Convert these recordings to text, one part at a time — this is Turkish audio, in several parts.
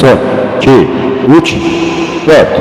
Son, iki, üç, dört.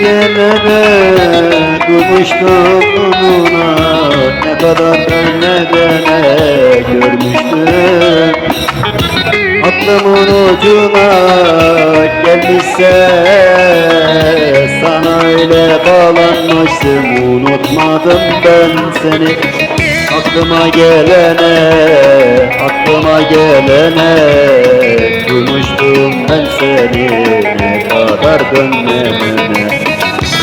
Gelene durmuştum onuna Ne kadar ben nedene görmüştüm. Aklımın ucuna gelmişse Sana öyle bağlanmıştım. Unutmadım ben seni. Aklıma gelene, aklıma gelene Duymuştum ben seni. Ne kadar dönmemene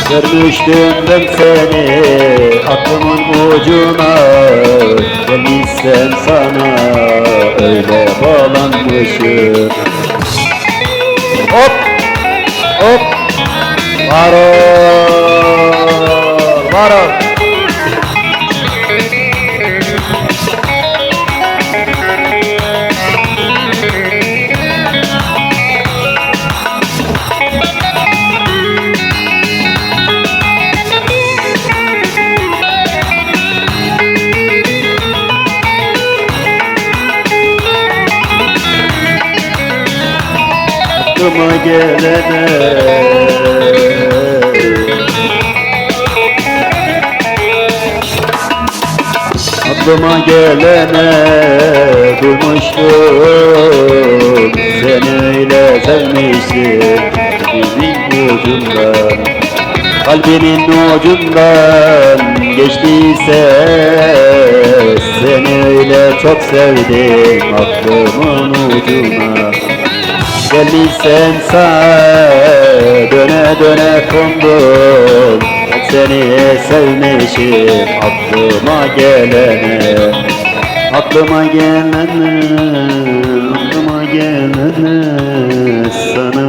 Görmüştüm ben seni aklımın ucuna Gelmişsem sana öyle bağlanmışım Hop hop Var ol aklıma gelene. Aklıma gelene duymuştum Seni öyle sevmiştim Kalbinin ucundan. Kalbinin ucundan geçtiyse Seni öyle çok sevdim aklımın ucuna Gelmişsen sen döne döne kondum seni sevmişim aklıma gelene Aklıma gelene, aklıma gelene Sana